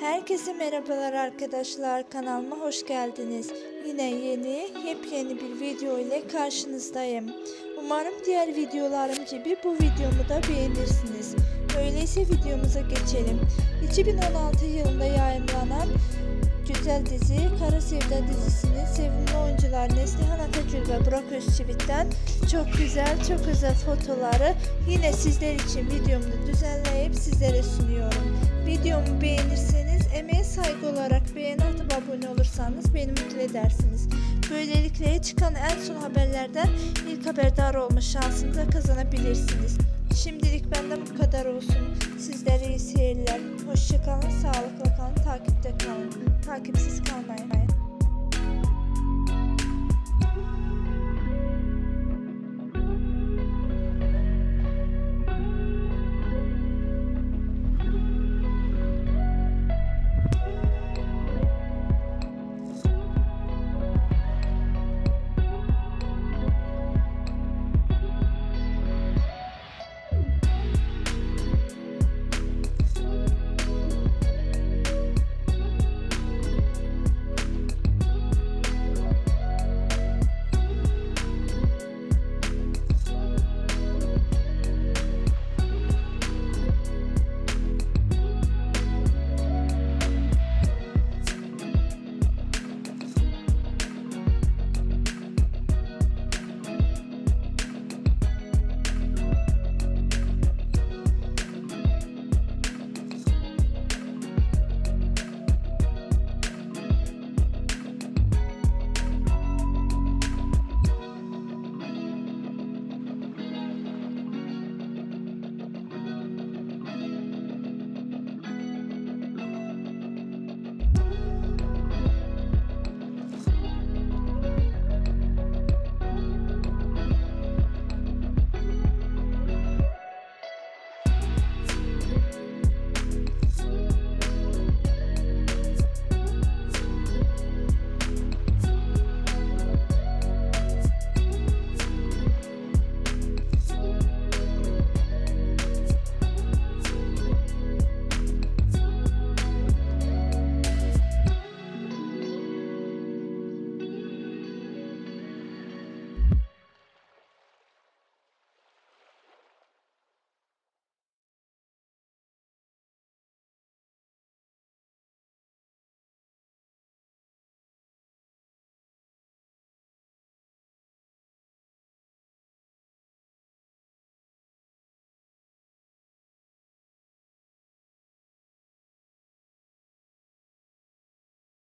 Herkese merhabalar arkadaşlar kanalıma hoş geldiniz. Yine yeni yepyeni bir video ile karşınızdayım. Umarım diğer videolarım gibi bu videomu da beğenirsiniz. Öyleyse videomuza geçelim. 2016 yılında yayınlanan güzel dizi Kara Sevda dizisinin sevimli oyuncular Neslihan Atagül ve Burak Özçivit'ten çok güzel çok özel fotoları yine sizler için videomu düzenleyip sizlere sunuyorum. Videomu beğenirseniz Emeğe saygı olarak beğeni atıp abone olursanız beni mutlu edersiniz. Böylelikle çıkan en son haberlerden ilk haberdar olma şansını da kazanabilirsiniz. Şimdilik benden bu kadar olsun. Sizlere iyi seyirler. Hoşçakalın, sağlıkla kalın, takipte kalın, takipsiz kalın.